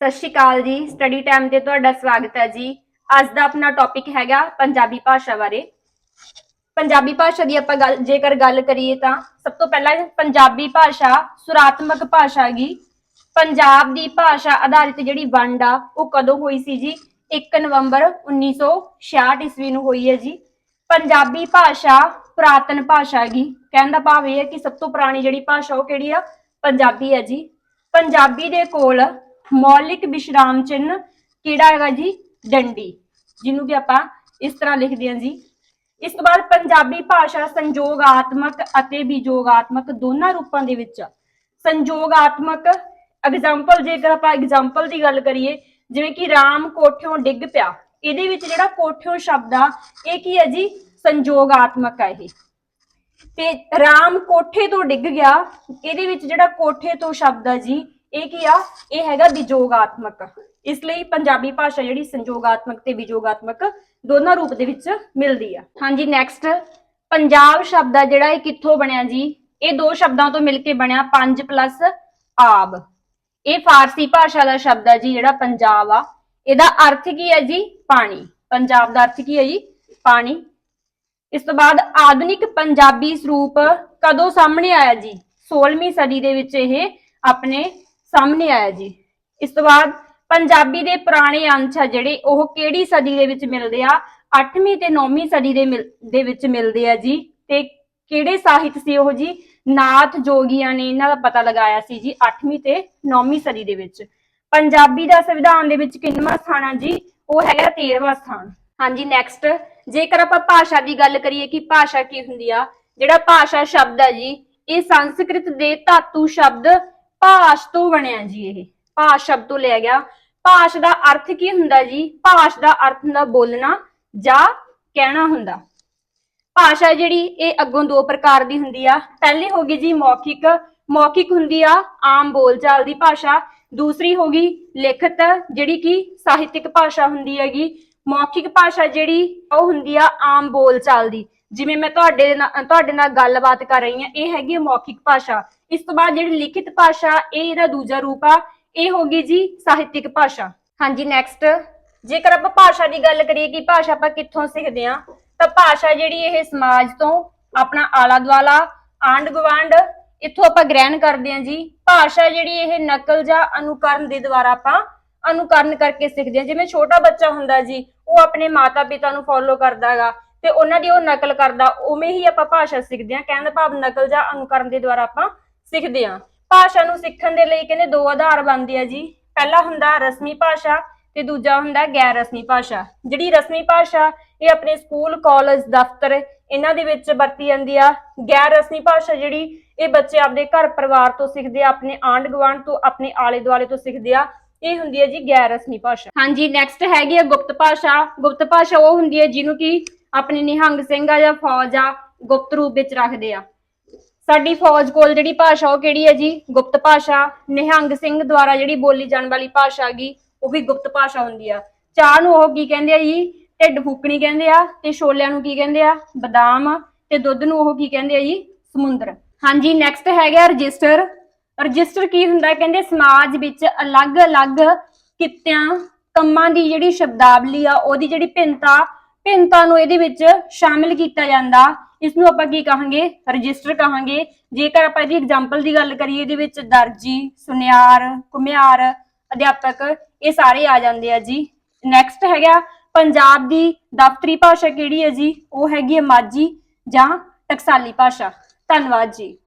ਸਤਿ ਸ਼੍ਰੀ ਅਕਾਲ ਜੀ। Study time ਤੇ ਤੁਹਾਡਾ ਸਵਾਗਤ ਹੈ ਜੀ। ਅੱਜ ਦਾ ਆਪਣਾ ਟੌਪਿਕ ਹੈਗਾ ਪੰਜਾਬੀ ਭਾਸ਼ਾ ਬਾਰੇ। ਪੰਜਾਬੀ ਭਾਸ਼ਾ ਦੀ ਆਪਾਂ ਗੱਲ ਜੇਕਰ ਗੱਲ ਕਰੀਏ ਤਾਂ ਸਭ ਤੋਂ ਪਹਿਲਾਂ ਪੰਜਾਬੀ ਭਾਸ਼ਾ ਸੁਰਾਤਮਕ ਭਾਸ਼ਾ ਹੈਗੀ। ਪੰਜਾਬ ਦੀ ਭਾਸ਼ਾ ਆਧਾਰਿਤ ਜਿਹੜੀ ਵੰਡ ਆ, ਉਹ ਕਦੋਂ ਹੋਈ ਸੀ ਜੀ? 1 ਨਵੰਬਰ 1966 ਈਸਵੀ ਨੂੰ ਹੋਈ ਹੈ ਜੀ। ਪੰਜਾਬੀ ਭਾਸ਼ਾ ਪੁਰਾਤਨ ਭਾਸ਼ਾ ਹੈਗੀ। ਕਹਿਣ ਦਾ ਭਾਵ ਇਹ ਹੈ ਕਿ ਸਭ ਤੋਂ ਪੁਰਾਣੀ ਜਿਹੜੀ ਭਾਸ਼ਾ ਉਹ ਕਿਹੜੀ ਆ? ਪੰਜਾਬੀ ਹੈ ਜੀ। ਪੰਜਾਬੀ ਦੇ ਕੋਲ ਮੌਲਿਕ ਵਿਸ਼ਰਾਮ ਚਿੰਨ੍ਹ ਕਿਹੜਾ ਹੈਗਾ ਜੀ? ਡੰਡੀ। ਜਿਹਨੂੰ ਕਿ ਆਪਾਂ ਇਸ ਤਰ੍ਹਾਂ ਲਿਖਦੇ ਹਾਂ ਜੀ। ਇਸ ਤੋਂ ਬਾਅਦ ਪੰਜਾਬੀ ਭਾਸ਼ਾ ਸੰਯੋਗਾਤਮਕ ਅਤੇ ਵਿਜੋਗਾਤਮਕ ਦੋਨਾਂ ਰੂਪਾਂ ਦੇ ਵਿੱਚ। ਸੰਯੋਗਾਤਮਕ ਐਗਜ਼ਾਮਪਲ ਜੇਕਰ ਆਪਾਂ ਐਗਜ਼ਾਮਪਲ ਦੀ ਗੱਲ ਕਰੀਏ, ਜਿਵੇਂ ਕਿ ਰਾਮ ਕੋਠਿਓਂ ਡਿੱਗ ਪਿਆ। ਇਹਦੇ ਵਿੱਚ ਜਿਹੜਾ ਕੋਠਿਓਂ ਸ਼ਬਦ ਆ, ਇਹ ਕੀ ਹੈ ਜੀ? ਸੰਯੋਗਾਤਮਕ ਆ ਇਹ। ਤੇ ਰਾਮ ਕੋਠੇ ਤੋਂ ਡਿੱਗ ਗਿਆ। ਇਹਦੇ ਵਿੱਚ ਜਿਹੜਾ ਕੋਠੇ ਤੋਂ ਸ਼ਬਦ ਆ ਜੀ ਇਹ ਕੀ ਆ? ਇਹ ਹੈਗਾ ਵਿਜੋਗਾਤਮਕ। ਇਸ ਲਈ ਪੰਜਾਬੀ ਭਾਸ਼ਾ ਜਿਹੜੀ ਸੰਯੋਗਾਤਮਕ ਤੇ ਵਿਜੋਗਾਤਮਕ ਦੋਨਾਂ ਰੂਪ ਦੇ ਵਿੱਚ ਮਿਲਦੀ ਆ। ਹਾਂਜੀ ਨੈਕਸਟ ਪੰਜਾਬ ਸ਼ਬਦ ਆ ਜਿਹੜਾ, ਇਹ ਕਿੱਥੋਂ ਬਣਿਆ ਜੀ? ਇਹ ਦੋ ਸ਼ਬਦਾਂ ਤੋਂ ਮਿਲ ਕੇ ਬਣਿਆ 5 ਪਲੱਸ ਆਬ। ਇਹ ਫਾਰਸੀ ਭਾਸ਼ਾ ਦਾ ਸ਼ਬਦ ਹੈ ਜੀ, ਜਿਹੜਾ ਪੰਜਾਬ ਆ। ਇਹਦਾ ਅਰਥ ਕੀ ਹੈ ਜੀ? ਪਾਣੀ। ਪੰਜਾਬ ਦਾ ਅਰਥ ਕੀ ਹੈ ਜੀ? ਪਾਣੀ। ਇਸ ਤੋਂ ਬਾਅਦ ਆਧੁਨਿਕ ਪੰਜਾਬੀ ਸਰੂਪ ਕਦੋਂ ਸਾਹਮਣੇ ਆਇਆ ਜੀ? 16ਵੀਂ ਸਦੀ ਦੇ ਵਿੱਚ ਇਹ ਆਪਣੇ ਸਾਹਮਣੇ ਆਇਆ ਜੀ। ਇਸ ਤੋਂ ਬਾਅਦ ਪੰਜਾਬੀ ਦੇ ਪੁਰਾਣੇ ਅੰਸ਼ ਆ ਜਿਹੜੇ, ਉਹ ਕਿਹੜੀ ਸਦੀ ਦੇ ਵਿੱਚ ਮਿਲਦੇ ਆ? 8ਵੀਂ ਤੇ 9ਵੀਂ ਸਦੀ ਦੇ ਦੇ ਵਿੱਚ ਮਿਲਦੇ ਆ ਜੀ। ਤੇ ਕਿਹੜੇ ਸਾਹਿਤ ਸੀ ਉਹ ਜੀ? ਨਾਥ ਜੋਗੀਆਂ ਨੇ ਇਹਨਾਂ ਦਾ ਪਤਾ ਲਗਾਇਆ ਸੀ ਜੀ 8ਵੀਂ ਤੇ 9ਵੀਂ ਸਦੀ ਦੇ ਵਿੱਚ। ਪੰਜਾਬੀ ਦਾ ਸੰਵਿਧਾਨ ਦੇ ਵਿੱਚ ਕਿੰਨਵਾਂ ਸਥਾਨ ਆ ਜੀ? ਉਹ ਹੈਗਾ 13ਵਾਂ ਸਥਾਨ। ਹਾਂਜੀ ਨੈਕਸਟ ਜੇਕਰ ਆਪਾਂ ਭਾਸ਼ਾ ਦੀ ਗੱਲ ਕਰੀਏ ਕਿ ਭਾਸ਼ਾ ਕੀ ਹੁੰਦੀ ਆ, ਜਿਹੜਾ ਭਾਸ਼ਾ ਸ਼ਬਦ ਆ ਜੀ, ਇਹ ਸੰਸਕ੍ਰਿਤ ਦੇ ਧਾਤੂ ਸ਼ਬਦ ਭਾਸ਼ ਤੋਂ ਬਣਿਆ ਜੀ ਇਹ। ਭਾਸ਼ ਸ਼ਬਦ ਤੋਂ ਲਿਆ ਗਿਆ। ਭਾਸ਼ ਦਾ ਅਰਥ ਕੀ ਹੁੰਦਾ ਜੀ? ਭਾਸ਼ ਦਾ ਅਰਥ ਹੁੰਦਾ ਬੋਲਣਾ ਜਾਂ ਕਹਿਣਾ ਹੁੰਦਾ। ਭਾਸ਼ਾ ਜਿਹੜੀ ਇਹ ਅੱਗੋਂ ਦੋ ਪ੍ਰਕਾਰ ਦੀ ਹੁੰਦੀ ਆ। ਪਹਿਲੀ ਹੋ ਗਈ ਜੀ ਮੌਖਿਕ। ਮੌਖਿਕ ਹੁੰਦੀ ਆ ਆਮ ਬੋਲਚਾਲ ਦੀ ਭਾਸ਼ਾ। ਦੂਸਰੀ ਹੋ ਗਈ ਲਿਖਤ, ਜਿਹੜੀ ਕਿ ਸਾਹਿਤਿਕ ਭਾਸ਼ਾ ਹੁੰਦੀ ਹੈਗੀ। ਮੌਖਿਕ ਭਾਸ਼ਾ ਜਿਹੜੀ, ਉਹ ਹੁੰਦੀ ਆ ਆਮ ਬੋਲਚਾਲ ਦੀ। ਜਿਵੇਂ ਮੈਂ ਤੁਹਾਡੇ ਨਾਲ ਤੁਹਾਡੇ ਨਾਲ ਗੱਲਬਾਤ ਕਰ ਰਹੀ ਹਾਂ, ਇਹ ਹੈਗੀ ਮੌਖਿਕ ਭਾਸ਼ਾ। ਇਸ ਤੋਂ ਬਾਅਦ ਜਿਹੜੀ ਲਿਖਿਤ ਭਾਸ਼ਾ, ਇਹ ਇਹਦਾ ਦੂਜਾ ਰੂਪ ਆ, ਇਹ ਹੋ ਗਈ ਜੀ ਸਾਹਿਤਿਕ ਭਾਸ਼ਾ। ਹਾਂਜੀ ਨੈਕਸਟ ਜੇਕਰ ਆਪਾਂ ਭਾਸ਼ਾ ਦੀ ਗੱਲ ਕਰੀਏ ਕਿ ਭਾਸ਼ਾ ਆਪਾਂ ਕਿੱਥੋਂ ਸਿੱਖਦੇ ਆ ਤਾਂ ਭਾਸ਼ਾ ਜਿਹੜੀ ਇਹ ਸਮਾਜ ਤੋਂ ਆਪਣਾ ਆਲਾ ਦੁਆਲਾ ਆਂਡ ਗਵਾਂਡ ਇੱਥੋਂ ਆਪਾਂ ਗ੍ਰਹਿਣ ਕਰਦੇ ਹਾਂ ਜੀ। ਭਾਸ਼ਾ ਜਿਹੜੀ ਇਹ ਨਕਲ ਜਾਂ ਅਨੁਕਰਨ ਦੇ ਦੁਆਰਾ ਆਪਾਂ ਅਨੁਕਰਨ ਕਰਕੇ ਸਿੱਖਦੇ ਹਾਂ। ਜਿਵੇਂ ਛੋਟਾ ਬੱਚਾ ਹੁੰਦਾ ਜੀ, ਉਹ ਆਪਣੇ ਮਾਤਾ ਪਿਤਾ ਨੂੰ ਫੋਲੋ ਕਰਦਾਗਾ ਤੇ ਉਹਨਾਂ ਦੀ ਉਹ ਨਕਲ ਕਰਦਾ, ਉਵੇਂ ਹੀ ਆਪਾਂ ਭਾਸ਼ਾ ਸਿੱਖਦੇ ਹਾਂ। ਕਹਿਣ ਦਾ ਭਾਵ ਨਕਲ ਜਾਂ ਅਨੁਕਰਨ ਦੇ ਦੁਆਰਾ ਆਪਾਂ ਸਿੱਖਦੇ ਹਾਂ। ਭਾਸ਼ਾ ਨੂੰ ਸਿੱਖਣ ਦੇ ਲਈ ਕਹਿੰਦੇ ਦੋ ਆਧਾਰ ਬਣਦੇ ਆ ਜੀ। ਪਹਿਲਾ ਹੁੰਦਾ ਰਸਮੀ ਭਾਸ਼ਾ ਤੇ ਦੂਜਾ ਹੁੰਦਾ ਗੈਰ ਰਸਮੀ ਭਾਸ਼ਾ। ਜਿਹੜੀ ਰਸਮੀ ਭਾਸ਼ਾ, ਇਹ ਆਪਣੇ ਸਕੂਲ, ਕਾਲਜ, ਦਫ਼ਤਰ ਇਹਨਾਂ ਦੇ ਵਿੱਚ ਵਰਤੀ ਜਾਂਦੀ ਆ। ਗੈਰ ਰਸਮੀ ਭਾਸ਼ਾ ਜਿਹੜੀ, ਇਹ ਬੱਚੇ ਆਪਦੇ ਘਰ ਪਰਿਵਾਰ ਤੋਂ ਸਿੱਖਦੇ ਆ, ਆਪਣੇ ਆਂਢ ਗੁਆਂਢ ਤੋਂ, ਆਪਣੇ ਆਲੇ ਦੁਆਲੇ ਤੋਂ ਸਿੱਖਦੇ ਆ। ਇਹ ਹੁੰਦੀ ਹੈ ਜੀ ਗੈਰ ਰਸਮੀ ਭਾਸ਼ਾ। ਹਾਂਜੀ ਨੈਕਸਟ ਹੈਗੀ ਆ ਗੁਪਤ ਭਾਸ਼ਾ। ਗੁਪਤ ਭਾਸ਼ਾ ਉਹ ਹੁੰਦੀ ਹੈ ਜਿਹਨੂੰ ਕਿ ਆਪਣੇ ਨਿਹੰਗ ਸਿੰਘ ਆ ਜਾਂ ਫੌਜ ਆ ਗੁਪਤ ਰੂਪ ਵਿੱਚ ਰੱਖਦੇ ਆ। ਸਾਡੀ ਫੌਜ ਕੋਲ ਜਿਹੜੀ ਭਾਸ਼ਾ ਉਹ ਕਿਹੜੀ ਹੈ ਜੀ? ਗੁਪਤ ਭਾਸ਼ਾ। ਨਿਹੰਗ ਸਿੰਘ ਦੁਆਰਾ ਜਿਹੜੀ ਬੋਲੀ ਜਾਣ ਵਾਲੀ ਭਾਸ਼ਾ ਹੈਗੀ ਉਹ ਵੀ ਗੁਪਤ ਭਾਸ਼ਾ ਹੁੰਦੀ ਆ। ਚਾਹ ਨੂੰ ਉਹ ਕੀ ਕਹਿੰਦੇ ਆ ਜੀ? ਢਿੱਡ ਫੂਕਣੀ ਕਹਿੰਦੇ ਆ ਤੇ ਛੋਲਿਆਂ ਨੂੰ ਕੀ ਕਹਿੰਦੇ ਆ? ਬਦਾਮ ਤੇ ਦੁੱਧ ਨੂੰ ਉਹ ਕੀ ਕਹਿੰਦੇ ਆ ਜੀ? ਸਮੁੰਦਰ। ਹਾਂਜੀ ਨੈਕਸਟ ਹੈਗਾ ਰਜਿਸਟਰ। ਰਜਿਸਟਰ ਕੀ ਹੁੰਦਾ ਕਹਿੰਦੇ ਸਮਾਜ ਵਿੱਚ ਅਲੱਗ-ਅਲੱਗ ਕਿੱਤਿਆਂ, ਕੰਮਾਂ ਦੀ ਜਿਹੜੀ ਸ਼ਬਦਾਵਲੀ ਆ, ਉਹਦੀ ਜਿਹੜੀ ਭਿੰਨਤਾ ਭਿੰਨਤਾ ਨੂੰ ਇਹਦੇ ਵਿੱਚ ਸ਼ਾਮਿਲ ਕੀਤਾ ਜਾਂਦਾ। ਇਸ ਨੂੰ ਆਪਾਂ ਕੀ ਕਹਾਂਗੇ? ਰਜਿਸਟਰ ਕਹਾਂਗੇ। ਜੇਕਰ ਆਪਾਂ ਇਹਦੀ ਐਗਜ਼ਾਮਪਲ ਦੀ ਗੱਲ ਕਰੀਏ, ਇਹਦੇ ਵਿੱਚ ਦਰਜੀ, ਸੁਨਿਆਰ ਕੁਮਿਆਰ ਅਧਿਆਪਕ, ਇਹ ਸਾਰੇ ਆ ਜਾਂਦੇ ਆ ਜੀ। ਨੈਕਸਟ ਹੈਗਾ, ਪੰਜਾਬ ਦੀ ਦਫ਼ਤਰੀ ਭਾਸ਼ਾ ਕਿਹੜੀ ਹੈ ਜੀ? ਉਹ ਹੈਗੀ ਹੈ ਮਾਝੀ ਜਾਂ ਟਕਸਾਲੀ ਭਾਸ਼ਾ। ਧੰਨਵਾਦ ਜੀ।